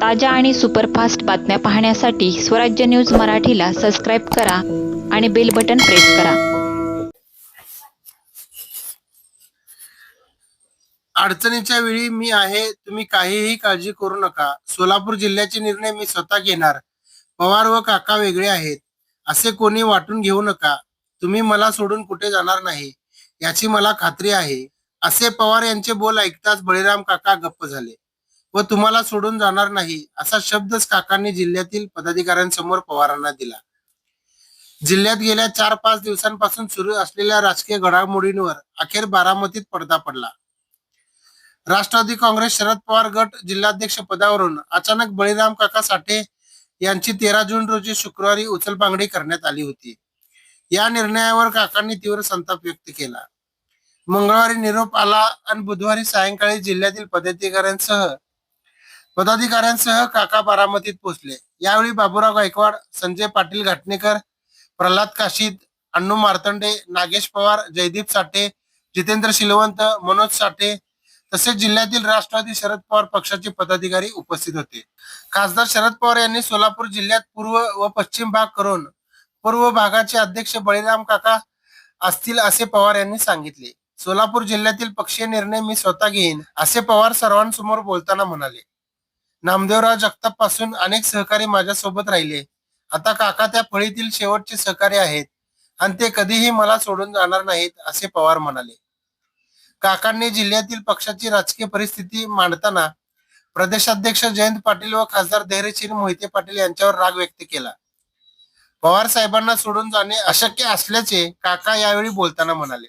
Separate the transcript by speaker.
Speaker 1: ताज्या आणि सुपरफास्ट बातम्या पाहण्यासाठी स्वराज्य न्यूज मराठीला सबस्क्राईब करा आणि बेल बटन प्रेस करा.
Speaker 2: अडचणीच्या वेळी मी आहे तुम्ही काहीही काळजी करू नका. सोलापूर जिल्ह्याचे निर्णय मी स्वतः घेणार. पवार व काका वेगळे आहेत. असे कोणी वाटून घेऊ नका. तुम्ही मला सोडून कुठे जाणार नाही याची मला खात्री आहे. असे पवार यांचे बोल ऐकताच बळीराम काका गप्प झाले. व तुम्हाला सोडून जाणार नाही असा शब्दच काकांनी जिल्ह्यातील पदाधिकाऱ्यांसमोर पवारांना दिला. जिल्ह्यात गेल्या चार पाच दिवसांपासून सुरू असलेल्या राजकीय घडामोडींवर अखेर बारामतीत पडदा पडला. राष्ट्रवादी काँग्रेस शरद पवार गट जिल्हाध्यक्ष पदावरून अचानक बळीराम काका साठे यांची तेरा जून रोजी शुक्रवारी उचलपांगडी करण्यात आली होती. या निर्णयावर काकांनी तीव्र संताप व्यक्त केला. मंगळवारी निरोप आला आणि बुधवारी सायंकाळी जिल्ह्यातील पदाधिकाऱ्यांसह पदाधिकाऱ्यांसह काका बारामतीत पोहोचले. यावेळी बाबूराव गायकवाड संजय पाटील घाटणेकर प्रल्हाद काशीद अण्णू मार्तंडे नागेश पवार जयदीप साठे जितेंद्र शिलवंत मनोज साठे तसेच जिल्ह्यातील राष्ट्रवादी शरद पवार पक्षाचे पदाधिकारी उपस्थित होते. खासदार शरद पवार यांनी सोलापूर जिल्ह्यात पूर्व व पश्चिम भाग करून पूर्व भागाचे अध्यक्ष बळीराम काका असतील असे पवार यांनी सांगितले. सोलापूर जिल्ह्यातील पक्षीय निर्णय मी स्वतः घेईन असे पवार सर्वांसमोर बोलताना म्हणाले. नामदेवराव जगतापपासून अनेक सहकारी माझ्यासोबत राहिले. आता काका त्या फळीतील शेवटचे सहकारी आहेत आणि ते कधीही मला सोडून जाणार नाहीत असे पवार म्हणाले. काकांनी जिल्ह्यातील पक्षाची राजकीय परिस्थिती मांडताना प्रदेशाध्यक्ष जयंत पाटील व खासदार धैर्यशील मोहिते पाटील यांच्यावर राग व्यक्त केला. पवार साहेबांना सोडून जाणे अशक्य असल्याचे काका यावेळी बोलताना म्हणाले.